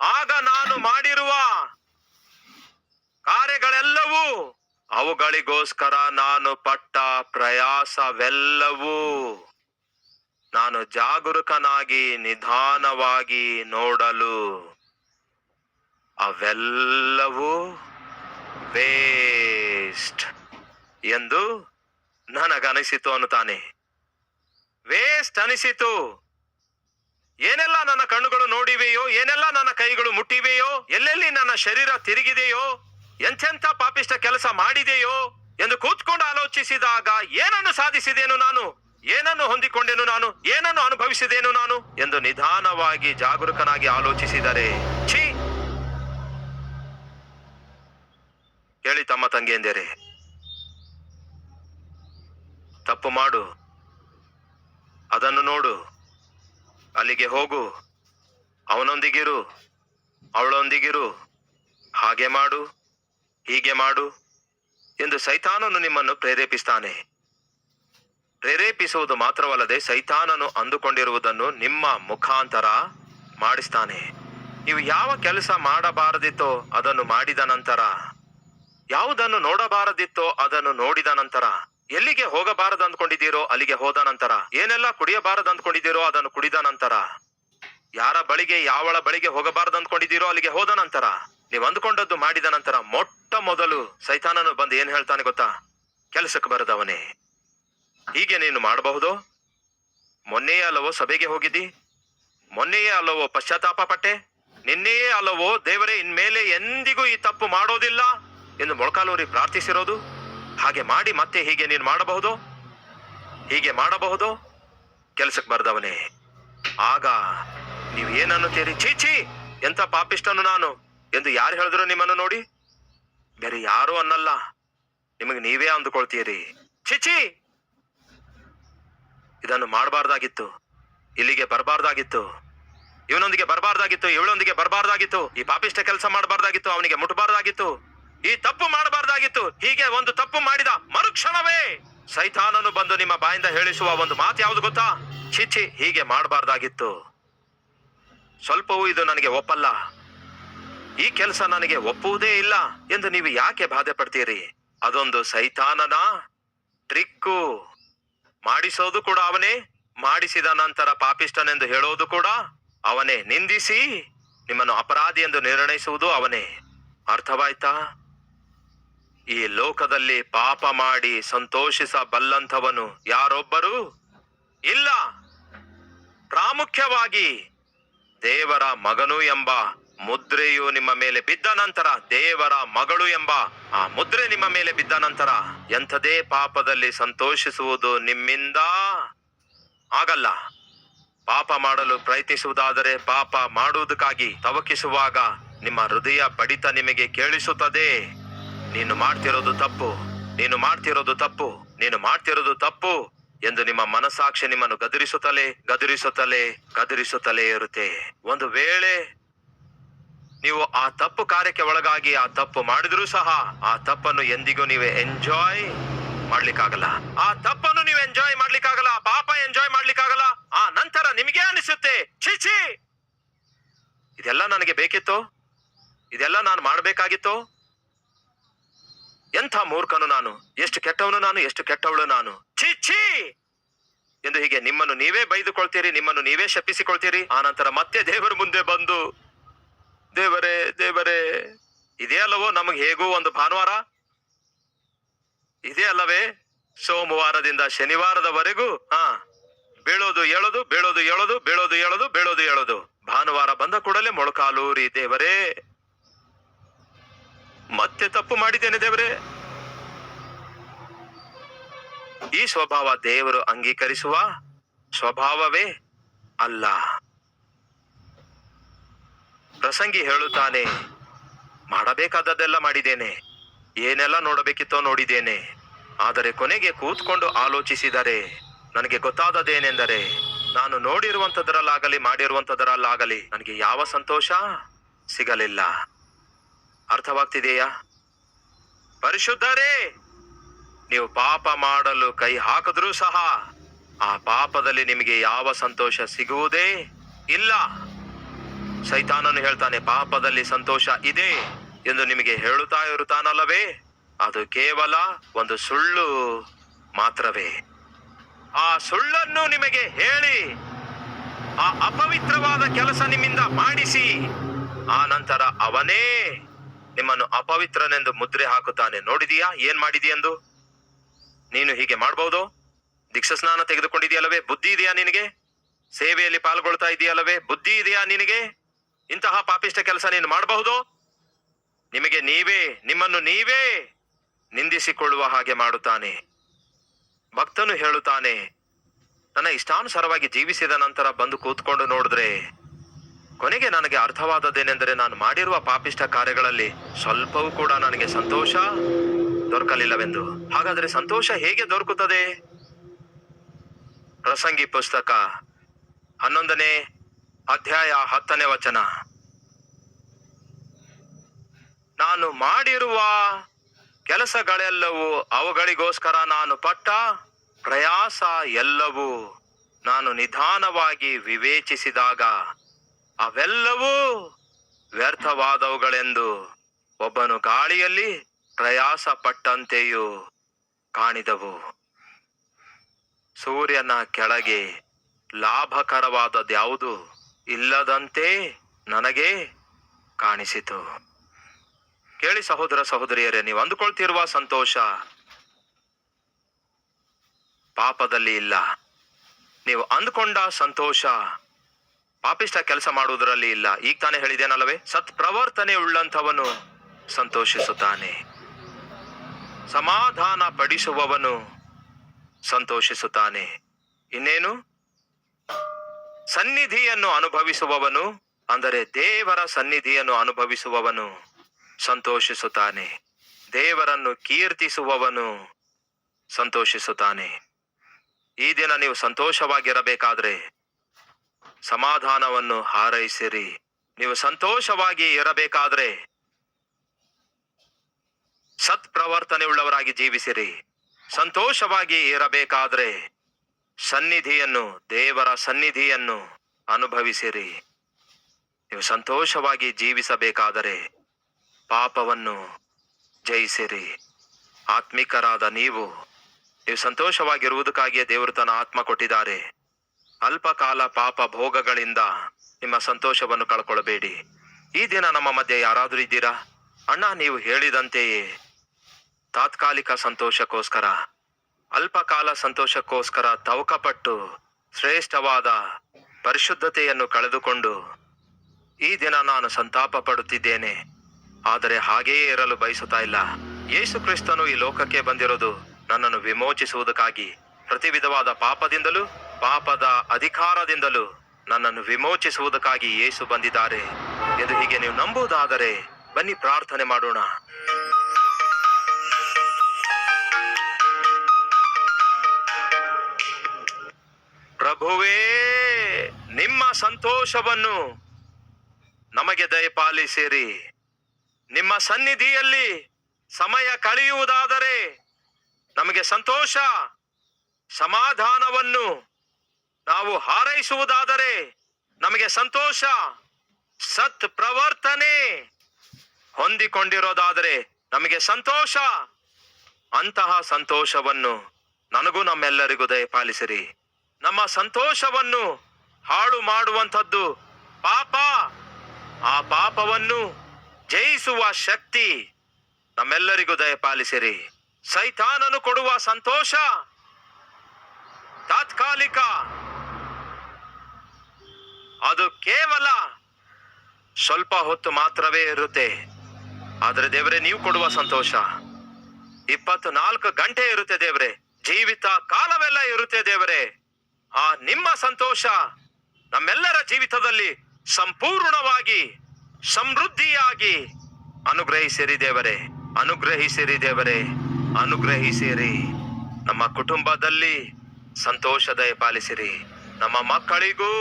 ಆಗ ನಾನು ಮಾಡಿರುವ ಕಾರ್ಯಗಳೆಲ್ಲವೂ ಅವುಗಳಿಗೋಸ್ಕರ ನಾನು ಪಟ್ಟ ಪ್ರಯಾಸವೆಲ್ಲವೂ ನಾನು ಜಾಗರೂಕನಾಗಿ ನಿಧಾನವಾಗಿ ನೋಡಲು ಅವೆಲ್ಲವೂ ವೇಸ್ಟ್ ಎಂದು ನನಗನಿಸಿತು ಅನ್ನುತ್ತಾನೆ. ವೇಸ್ಟ್ ಅನಿಸಿತು. ಏನೆಲ್ಲ ನನ್ನ ಕಣ್ಣುಗಳು ನೋಡಿವೆಯೋ, ಏನೆಲ್ಲ ನನ್ನ ಕೈಗಳು ಮುಟ್ಟಿವೆಯೋ, ಎಲ್ಲೆಲ್ಲಿ ನನ್ನ ಶರೀರ ತಿರುಗಿದೆಯೋ, ಎಂಥೆಂಥ ಪಾಪಿಷ್ಟ ಕೆಲಸ ಮಾಡಿದೆಯೋ ಎಂದು ಕೂತ್ಕೊಂಡು ಆಲೋಚಿಸಿದಾಗ ಏನನ್ನು ಸಾಧಿಸಿದೇನು ನಾನು? ಏನನ್ನು ಹೊಂದಿಕೊಂಡೆನು ನಾನು? ಏನನ್ನು ಅನುಭವಿಸಿದೇನು ನಾನು? ಎಂದು ನಿಧಾನವಾಗಿ ಜಾಗರೂಕನಾಗಿ ಆಲೋಚಿಸಿದರೆ, ಛೀ! ಹೇಳಿ ತಮ್ಮ ತಂಗಿಯಂದಿರೆ. ತಪ್ಪು ಮಾಡು. ಅದನ್ನು ನೋಡು. ಅಲ್ಲಿಗೆ ಹೋಗು. ಅವನೊಂದಿಗಿರು. ಅವಳೊಂದಿಗಿರು. ಹಾಗೆ ಮಾಡು. ಹೀಗೆ ಮಾಡು. ಎಂದು ಸೈತಾನನು ನಿಮ್ಮನ್ನು ಪ್ರೇರೇಪಿಸ್ತಾನೆ. ಪ್ರೇರೇಪಿಸುವುದು ಮಾತ್ರವಲ್ಲದೆ ಸೈತಾನನು ಅಂದುಕೊಂಡಿರುವುದನ್ನು ನಿಮ್ಮ ಮುಖಾಂತರ ಮಾಡಿಸ್ತಾನೆ. ನೀವು ಯಾವ ಕೆಲಸ ಮಾಡಬಾರದಿತ್ತೋ ಅದನ್ನು ಮಾಡಿದ ನಂತರ. ಯಾವುದನ್ನು ನೋಡಬಾರದಿತ್ತೋ ಅದನ್ನು ನೋಡಿದ ನಂತರ. ಎಲ್ಲಿಗೆ ಹೋಗಬಾರದು ಅಂದ್ಕೊಂಡಿದ್ದೀರೋ ಅಲ್ಲಿಗೆ ಹೋದ ನಂತರ, ಏನೆಲ್ಲ ಕುಡಿಯಬಾರದು ಅಂದ್ಕೊಂಡಿದ್ದೀರೋ ಅದನ್ನು ಕುಡಿದ ನಂತರ, ಯಾರ ಬಳಿಗೆ ಯಾವಳ ಬಳಿಗೆ ಹೋಗಬಾರದು ಅಂದ್ಕೊಂಡಿದ್ದೀರೋ ಅಲ್ಲಿಗೆ ಹೋದ ನಂತರ, ನೀವು ಅಂದ್ಕೊಂಡದ್ದು ಮಾಡಿದ ನಂತರ ಮೊಟ್ಟ ಮೊದಲು ಸೈತಾನನು ಬಂದು ಏನ್ ಹೇಳ್ತಾನೆ ಗೊತ್ತಾ? ಕೆಲಸಕ್ಕೆ ಬರದವನೇ. ಹೀಗೆ ನೀನು ಮಾಡಬಹುದು? ಮೊನ್ನೆಯೇ ಅಲ್ಲವೋ ಸಭೆಗೆ ಹೋಗಿದ್ದಿ? ಮೊನ್ನೆಯೇ ಅಲ್ಲವೋ ಪಶ್ಚಾತ್ತಾಪ ಪಟ್ಟೆ? ನಿನ್ನೆಯೇ ಅಲ್ಲವೋ ದೇವರೇ, ಇನ್ಮೇಲೆ ಎಂದಿಗೂ ಈ ತಪ್ಪು ಮಾಡೋದಿಲ್ಲ ಎಂದು ಮೊಳಕಾಲೂರಿ ಪ್ರಾರ್ಥಿಸಿರೋದು? ಹಾಗೆ ಮಾಡಿ ಮತ್ತೆ ಹೀಗೆ ನೀನು ಮಾಡಬಹುದು? ಹೀಗೆ ಮಾಡಬಹುದು? ಕೆಲಸಕ್ಕೆ ಬರ್ದವನೇ. ಆಗ ನೀವು ಏನನ್ನುತ್ತೀರಿ? ಚೀಚಿ ಎಂತ ಪಾಪಿಷ್ಟನು ನಾನು ಎಂದು ಯಾರು ಹೇಳಿದ್ರು ನಿಮ್ಮನ್ನು ನೋಡಿ? ಬೇರೆ ಯಾರು ಅನ್ನಲ್ಲ. ನಿಮಗೆ ನೀವೇ ಅಂದುಕೊಳ್ತೀರಿ. ಚಿಚಿ ಇದನ್ನು ಮಾಡಬಾರ್ದಾಗಿತ್ತು. ಇಲ್ಲಿಗೆ ಬರಬಾರ್ದಾಗಿತ್ತು. ಇವನೊಂದಿಗೆ ಬರಬಾರ್ದಾಗಿತ್ತು, ಇವಳೊಂದಿಗೆ ಬರಬಾರ್ದಾಗಿತ್ತು. ಈ ಪಾಪಿಷ್ಟ ಕೆಲಸ ಮಾಡಬಾರ್ದಾಗಿತ್ತು, ಅವನಿಗೆ ಮುಟ್ಟಬಾರ್ದಾಗಿತ್ತು ಈ ತಪ್ಪು ಮಾಡಬಾರ್ದಾಗಿತ್ತು. ಹೀಗೆ ಒಂದು ತಪ್ಪು ಮಾಡಿದ ಮರುಕ್ಷಣವೇ. ಸೈತಾನನು ಬಂದು ನಿಮ್ಮ ಬಾಯಿಂದ ಹೇಳಿಸುವ ಒಂದು ಮಾತು ಯಾವುದು ಗೊತ್ತಾ? ಚಿಚಿ ಹೀಗೆ ಮಾಡಬಾರ್ದಾಗಿತ್ತು. ಸ್ವಲ್ಪವೂ ಇದು ನನಗೆ ಒಪ್ಪಲ್ಲ. ಈ ಕೆಲಸ ನನಗೆ ಒಪ್ಪುವುದೇ ಇಲ್ಲ ಎಂದು ನೀವು ಯಾಕೆ ಬಾಧೆ ಪಡ್ತೀರಿ? ಅದೊಂದು ಸೈತಾನನ ಟ್ರಿಕ್ಕು. ಮಾಡಿಸೋದು ಕೂಡ ಅವನೇ, ಮಾಡಿಸಿದ ನಂತರ ಪಾಪಿಷ್ಟನೆಂದು ಹೇಳೋದು ಕೂಡ ಅವನೇ. ನಿಂದಿಸಿ, ನಿಮ್ಮನ್ನು ಅಪರಾಧಿ ಎಂದು ನಿರ್ಣಯಿಸುವುದು ಅವನೇ. ಅರ್ಥವಾಯ್ತಾ? ಈ ಲೋಕದಲ್ಲಿ ಪಾಪ ಮಾಡಿ ಸಂತೋಷಿಸಬಲ್ಲಂಥವನು ಯಾರೊಬ್ಬರು ಇಲ್ಲ. ಪ್ರಾಮುಖ್ಯವಾಗಿ ದೇವರ ಮಗನು ಎಂಬ ಮುದ್ರೆಯು ನಿಮ್ಮ ಮೇಲೆ ಬಿದ್ದ ನಂತರ ದೇವರ ಮಗಳು ಎಂಬ ಆ ಮುದ್ರೆ ನಿಮ್ಮ ಮೇಲೆ ಬಿದ್ದ ನಂತರ ಎಂಥದೇ ಪಾಪದಲ್ಲಿ ಸಂತೋಷಿಸುವುದು ನಿಮ್ಮಿಂದ ಆಗಲ್ಲ. ಪಾಪ ಮಾಡಲು ಪ್ರಯತ್ನಿಸುವುದಾದರೆ ಪಾಪ ಮಾಡುವುದಕ್ಕಾಗಿ ತವಕಿಸುವಾಗ ನಿಮ್ಮ ಹೃದಯ ಬಡಿತ ನಿಮಗೆ ಕೇಳಿಸುತ್ತದೆ. ನೀನು ಮಾಡ್ತಿರೋದು ತಪ್ಪು. ನೀನು ಮಾಡ್ತಿರೋದು ತಪ್ಪು. ನೀನು ಮಾಡ್ತಿರೋದು ತಪ್ಪು ಎಂದು ನಿಮ್ಮ ಮನಸ್ಸಾಕ್ಷಿ ನಿಮ್ಮನ್ನು ಗದರಿಸುತ್ತಲೇ ಗದರಿಸುತ್ತಲೇ ಗದರಿಸುತ್ತಲೇ ಇರುತ್ತೆ. ಒಂದು ವೇಳೆ ನೀವು ಆ ತಪ್ಪು ಕಾರ್ಯಕ್ಕೆ ಒಳಗಾಗಿ ಆ ತಪ್ಪು ಮಾಡಿದ್ರೂ ಸಹ ಆ ತಪ್ಪನ್ನು ಎಂದಿಗೂ ನೀವು ಎಂಜಾಯ್ ಮಾಡ್ಲಿಕ್ಕಾಗಲ್ಲ. ಆ ತಪ್ಪನ್ನು ನೀವು ಎಂಜಾಯ್ ಮಾಡ್ಲಿಕ್ಕಾಗಲ್ಲ ಪಾಪ ಎಂಜಾಯ್ ಮಾಡ್ಲಿಕ್ಕಾಗಲ್ಲ, ಆ ನಂತರ ನಿಮಗೆ ಅನಿಸುತ್ತೆ ಛೀ. ಇದೆಲ್ಲ ನನಗೆ ಬೇಕಿತ್ತು? ಇದೆಲ್ಲ ನಾನು ಮಾಡಬೇಕಾಗಿತ್ತು? ಎಂಥ ಮೂರ್ಖನು ನಾನು? ಎಷ್ಟು ಕೆಟ್ಟವನು ನಾನು, ಎಷ್ಟು ಕೆಟ್ಟವಳು ನಾನು? ಛೀ ಛೀ! ಎಂದು ಹೀಗೆ ನಿಮ್ಮನ್ನು ನೀವೇ ಬೈದುಕೊಳ್ತೀರಿ, ನಿಮ್ಮನ್ನು ನೀವೇ ಶಪಿಸಿಕೊಳ್ತೀರಿ. ಆ ನಂತರ ಮತ್ತೆ ದೇವರ ಮುಂದೆ ಬಂದು, ದೇವರೇ ದೇವರೇ, ಇದೇ ಅಲ್ಲವೋ ನಮಗೆ ಹೇಗೂ ಒಂದು ಭಾನುವಾರ? ಇದೇ ಅಲ್ಲವೇ? ಸೋಮವಾರದಿಂದ ಶನಿವಾರದವರೆಗೂ, ಹಾ, ಬೀಳೋದು ಏಳೋದು ಬೀಳೋದು ಏಳೋದು ಬೀಳೋದು ಏಳೋದು ಬೀಳೋದು ಏಳೋದು. ಭಾನುವಾರ ಬಂದ ಕೂಡಲೇ ಮೊಳಕಾಲೂರಿ ದೇವರೇ. ಮತ್ತೆ ತಪ್ಪು ಮಾಡಿದ್ದೇನೆ ದೇವರೇ. ಈ ಸ್ವಭಾವ ದೇವರು ಅಂಗೀಕರಿಸುವ ಸ್ವಭಾವವೇ ಅಲ್ಲ. ಪ್ರಸಂಗಿ ಹೇಳುತ್ತಾನೆ, ಮಾಡಬೇಕಾದದ್ದೆಲ್ಲ ಮಾಡಿದ್ದೇನೆ. ಏನೆಲ್ಲ ನೋಡಬೇಕಿತ್ತೋ ನೋಡಿದ್ದೇನೆ. ಆದರೆ ಕೊನೆಗೆ ಕೂತ್ಕೊಂಡು ಆಲೋಚಿಸಿದರೆ ನನಗೆ ಗೊತ್ತಾದದೇನೆಂದರೆ ನಾನು ನೋಡಿರುವಂಥದರಲ್ಲಾಗಲಿ ಮಾಡಿರುವಂತದರಲ್ಲಾಗಲಿ ನನಗೆ ಯಾವ ಸಂತೋಷ ಸಿಗಲಿಲ್ಲ. ಅರ್ಥವಾಗ್ತಿದೆಯಾ? ಪರಿಶುದ್ಧರೇ, ನೀವು ಪಾಪ ಮಾಡಲು ಕೈ ಹಾಕಿದ್ರೂ ಸಹ ಆ ಪಾಪದಲ್ಲಿ ನಿಮಗೆ ಯಾವ ಸಂತೋಷ ಸಿಗುವುದೇ ಇಲ್ಲ. ಸೈತಾನನು ಹೇಳ್ತಾನೆ, ಪಾಪದಲ್ಲಿ ಸಂತೋಷ ಇದೆ ಎಂದು ನಿಮಗೆ ಹೇಳುತ್ತಾ ಇರುತ್ತಾನಲ್ಲವೇ? ಅದು ಕೇವಲ ಒಂದು ಸುಳ್ಳು ಮಾತ್ರವೇ. ಆ ಸುಳ್ಳನ್ನು ನಿಮಗೆ ಹೇಳಿ, ಆ ಅಪವಿತ್ರವಾದ ಕೆಲಸ ನಿಮ್ಮಿಂದ ಮಾಡಿಸಿ, ಆ ನಂತರ ಅವನೇ ನಿಮ್ಮನ್ನು ಅಪವಿತ್ರನೆಂದು ಮುದ್ರೆ ಹಾಕುತ್ತಾನೆ. ನೋಡಿದೀಯಾ? ಏನ್ ಮಾಡಿದೀಯೆಂದು? ನೀನು ಹೀಗೆ ಮಾಡಬಹುದು ದೀಕ್ಷಸ್ನಾನ ತೆಗೆದುಕೊಂಡಿದೆಯಲ್ಲವೇ? ಬುದ್ಧಿ ಇದೆಯಾ ನಿನಗೆ? ಸೇವೆಯಲ್ಲಿ ಪಾಲ್ಗೊಳ್ತಾ ಇದೆಯಲ್ಲವೇ? ಬುದ್ಧಿ ಇದೆಯಾ ನಿನಗೆ? ಇಂತಹ ಪಾಪಿಷ್ಟ ಕೆಲಸ ನೀನು ಮಾಡಬಹುದು? ನಿಮಗೆ ನೀವೇ, ನಿಮ್ಮನ್ನು ನೀವೇ ನಿಂದಿಸಿಕೊಳ್ಳುವ ಹಾಗೆ ಮಾಡುತ್ತಾನೆ. ಭಕ್ತನು ಹೇಳುತ್ತಾನೆ, ನನ್ನ ಇಷ್ಟಾನುಸಾರವಾಗಿ ಜೀವಿಸಿದ ನಂತರ ಬಂದು ಕೂತ್ಕೊಂಡು ನೋಡಿದ್ರೆ ಕೊನೆಗೆ ನನಗೆ ಅರ್ಥವಾದದ್ದೇನೆಂದರೆ ನಾನು ಮಾಡಿರುವ ಪಾಪಿಷ್ಟ ಕಾರ್ಯಗಳಲ್ಲಿ ಸ್ವಲ್ಪವೂ ಕೂಡ ನನಗೆ ಸಂತೋಷ ದೊರಕಲಿಲ್ಲವೆಂದು. ಹಾಗಾದರೆ ಸಂತೋಷ ಹೇಗೆ ದೊರಕುತ್ತದೆ? ಪ್ರಸಂಗಿ ಪುಸ್ತಕ ಹನ್ನೊಂದನೇ ಅಧ್ಯಾಯ ಹತ್ತನೇ ವಚನ. ನಾನು ಮಾಡಿರುವ ಕೆಲಸಗಳೆಲ್ಲವೂ ಅವುಗಳಿಗೋಸ್ಕರ ನಾನು ಪಟ್ಟ ಪ್ರಯಾಸ ಎಲ್ಲವೂ ನಾನು ನಿಧಾನವಾಗಿ ವಿವೇಚಿಸಿದಾಗ ಅವೆಲ್ಲವೂ ವ್ಯರ್ಥವಾದವುಗಳೆಂದು ಒಬ್ಬನು ಗಾಳಿಯಲ್ಲಿ ಪ್ರಯಾಸ ಪಟ್ಟಂತೆಯೂ ಕಾಣಿದವು. ಸೂರ್ಯನ ಕೆಳಗೆ ಲಾಭಕರವಾದದ್ಯಾವುದು ಇಲ್ಲದಂತೆ ನನಗೆ ಕಾಣಿಸಿತು. ಕೇಳಿ ಸಹೋದರ ಸಹೋದರಿಯರೇ, ನೀವು ಅಂದುಕೊಳ್ತಿರುವ ಸಂತೋಷ ಪಾಪದಲ್ಲಿ ಇಲ್ಲ. ನೀವು ಅಂದುಕೊಂಡ ಸಂತೋಷ ಪಾಪಿಷ್ಟ ಕೆಲಸ ಮಾಡುವುದರಲ್ಲಿ ಇಲ್ಲ. ಈಗ ತಾನೇ ಹೇಳಿದೇನಲ್ಲವೇ? ಸತ್ ಪ್ರವರ್ತನೆ ಉಳ್ಳಂಥವನು ಸಂತೋಷಿಸುತ್ತಾನೆ. ಸಮಾಧಾನ ಪಡಿಸುವವನು ಸಂತೋಷಿಸುತ್ತಾನೆ. ಇನ್ನೇನು? ಸನ್ನಿಧಿಯನ್ನು ಅನುಭವಿಸುವವನು, ಅಂದರೆ ದೇವರ ಸನ್ನಿಧಿಯನ್ನು ಅನುಭವಿಸುವವನು ಸಂತೋಷಿಸುತ್ತಾನೆ. ದೇವರನ್ನು ಕೀರ್ತಿಸುವವನು ಸಂತೋಷಿಸುತ್ತಾನೆ. ಈ ದಿನ ನೀವು ಸಂತೋಷವಾಗಿರಬೇಕಾದ್ರೆ ಸಮಾಧಾನವನ್ನು ಹಾರೈಸಿರಿ. ನೀವು ಸಂತೋಷವಾಗಿ ಇರಬೇಕಾದ್ರೆ ಸತ್ಪ್ರವರ್ತನೆ ಉಳ್ಳವರಾಗಿ ಜೀವಿಸಿರಿ. ಸಂತೋಷವಾಗಿ ಇರಬೇಕಾದ್ರೆ ಸನ್ನಿಧಿಯನ್ನು, ದೇವರ ಸನ್ನಿಧಿಯನ್ನು ಅನುಭವಿಸಿರಿ. ನೀವು ಸಂತೋಷವಾಗಿ ಜೀವಿಸಬೇಕಾದರೆ ಪಾಪವನ್ನು ಜಯಿಸಿರಿ. ಆತ್ಮಿಕರಾದ ನೀವು ನೀವು ಸಂತೋಷವಾಗಿರುವುದಕ್ಕಾಗಿಯೇ ದೇವರು ತನ್ನ ಆತ್ಮ ಕೊಟ್ಟಿದ್ದಾರೆ. ಅಲ್ಪಕಾಲ ಪಾಪ ಭೋಗಗಳಿಂದ ನಿಮ್ಮ ಸಂತೋಷವನ್ನು ಕಳ್ಕೊಳ್ಬೇಡಿ ಈ ದಿನ ನಮ್ಮ ಮಧ್ಯೆ ಯಾರಾದರೂ ಇದ್ದೀರಾ? ಅಣ್ಣ, ನೀವು ಹೇಳಿದಂತೆಯೇ ತಾತ್ಕಾಲಿಕ ಸಂತೋಷಕ್ಕೋಸ್ಕರ, ಅಲ್ಪಕಾಲ ಸಂತೋಷಕ್ಕೋಸ್ಕರ ತವಕಪಟ್ಟು ಶ್ರೇಷ್ಠವಾದ ಪರಿಶುದ್ಧತೆಯನ್ನು ಕಳೆದುಕೊಂಡು ಈ ದಿನ ನಾನು ಸಂತಾಪ ಪಡುತ್ತಿದ್ದೇನೆ ಆದರೆ ಹಾಗೆಯೇ ಇರಲು ಬಯಸುತ್ತಾ ಇಲ್ಲ. ಯೇಸು ಕ್ರಿಸ್ತನು ಈ ಲೋಕಕ್ಕೆ ಬಂದಿರೋದು ನನ್ನನ್ನು ವಿಮೋಚಿಸುವುದಕ್ಕಾಗಿ ಪ್ರತಿ ವಿಧವಾದ ಪಾಪದಿಂದಲೂ ಪಾಪದ ಅಧಿಕಾರದಿಂದಲೂ ನನ್ನನ್ನು ವಿಮೋಚಿಸುವುದಕ್ಕಾಗಿ ಏಸು ಬಂದಿದ್ದಾರೆ ಎಂದು ಹೀಗೆ ನೀವು ನಂಬುವುದಾದರೆ ಬನ್ನಿ ಪ್ರಾರ್ಥನೆ ಮಾಡೋಣ. ಪ್ರಭುವೇ, ನಿಮ್ಮ ಸಂತೋಷವನ್ನು ನಮಗೆ ದಯಪಾಲಿಸಿರಿ ನಿಮ್ಮ ಸನ್ನಿಧಿಯಲ್ಲಿ ಸಮಯ ಕಳೆಯುವುದಾದರೆ ನಮಗೆ ಸಂತೋಷ, ಸಮಾಧಾನವನ್ನು ನಾವು ಹಾರೈಸುವುದಾದರೆ ನಮಗೆ ಸಂತೋಷ, ಸತ್ ಪ್ರವರ್ತನೆ ಹೊಂದಿಕೊಂಡಿರೋದಾದರೆ ನಮಗೆ ಸಂತೋಷ. ಅಂತಹ ಸಂತೋಷವನ್ನು ನನಗೂ ನಮ್ಮೆಲ್ಲರಿಗೂ ದಯಪಾಲಿಸಿರಿ. ನಮ್ಮ ಸಂತೋಷವನ್ನು ಹಾಳು ಮಾಡುವಂಥದ್ದು ಪಾಪ. ಆ ಪಾಪವನ್ನು ಜಯಿಸುವ ಶಕ್ತಿ ನಮ್ಮೆಲ್ಲರಿಗೂ ದಯಪಾಲಿಸಿರಿ. ಸೈತಾನನು ಕೊಡುವ ಸಂತೋಷ ತಾತ್ಕಾಲಿಕ ಅದು ಕೇವಲ ಸ್ವಲ್ಪ ಹೊತ್ತು ಮಾತ್ರವೇ ಇರುತ್ತೆ. ಆದರೆ ದೇವರೇ, ನೀವು ಕೊಡುವ ಸಂತೋಷ. ಇಪ್ಪತ್ತು ನಾಲ್ಕು ಗಂಟೆ ಇರುತ್ತೆ ದೇವರೇ. ಜೀವಿತ ಕಾಲವೆಲ್ಲ ಇರುತ್ತೆ ದೇವರೇ. ಆ ನಿಮ್ಮ ಸಂತೋಷ ನಮ್ಮೆಲ್ಲರ ಜೀವಿತದಲ್ಲಿ ಸಂಪೂರ್ಣವಾಗಿ, ಸಮೃದ್ಧಿಯಾಗಿ ಅನುಗ್ರಹಿಸಿರಿ ದೇವರೇ. ಅನುಗ್ರಹಿಸಿರಿ ದೇವರೇ. ಅನುಗ್ರಹಿಸಿರಿ. ನಮ್ಮ ಕುಟುಂಬದಲ್ಲಿ ಸಂತೋಷ ಪಾಲಿಸಿರಿ ನಮ್ಮ ಮಕ್ಕಳಿಗೂ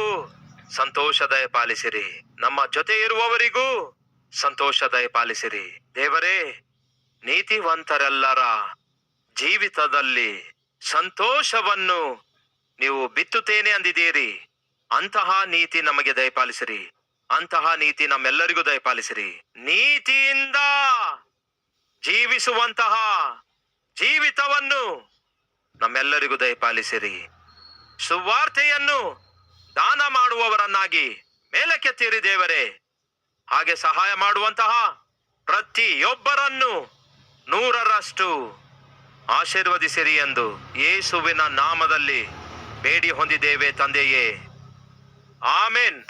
ಸಂತೋಷ ದಯಪಾಲಿಸಿರಿ ನಮ್ಮ ಜೊತೆ ಇರುವವರಿಗೂ ಸಂತೋಷ ದಯಪಾಲಿಸಿರಿ ದೇವರೇ, ನೀತಿವಂತರೆಲ್ಲರ ಜೀವಿತದಲ್ಲಿ ಸಂತೋಷವನ್ನು ನೀವು ಬಿತ್ತುತ್ತೇನೆ ಅಂದಿದ್ದೀರಿ. ಅಂತಹ ನೀತಿ ನಮಗೆ ದಯಪಾಲಿಸಿರಿ. ಅಂತಹ ನೀತಿ ನಮ್ಮೆಲ್ಲರಿಗೂ ದಯಪಾಲಿಸಿರಿ. ನೀತಿಯಿಂದ ಜೀವಿಸುವಂತಹ ಜೀವಿತವನ್ನು ನಮ್ಮೆಲ್ಲರಿಗೂ ದಯಪಾಲಿಸಿರಿ. ಸುವಾರ್ತೆಯನ್ನು ದಾನ ಮಾಡುವವರನ್ನಾಗಿ ಮೇಲಕ್ಕೆತ್ತೀರಿ ದೇವರೇ. ಹಾಗೆ ಸಹಾಯ ಮಾಡುವಂತಹ ಪ್ರತಿಯೊಬ್ಬರನ್ನು ನೂರರಷ್ಟು ಆಶೀರ್ವದಿಸಿರಿ ಎಂದು ಯೇಸುವಿನ ನಾಮದಲ್ಲಿ ಬೇಡಿ ಹೊಂದಿದ್ದೇವೆ ತಂದೆಯೇ. ಆಮೆನ್.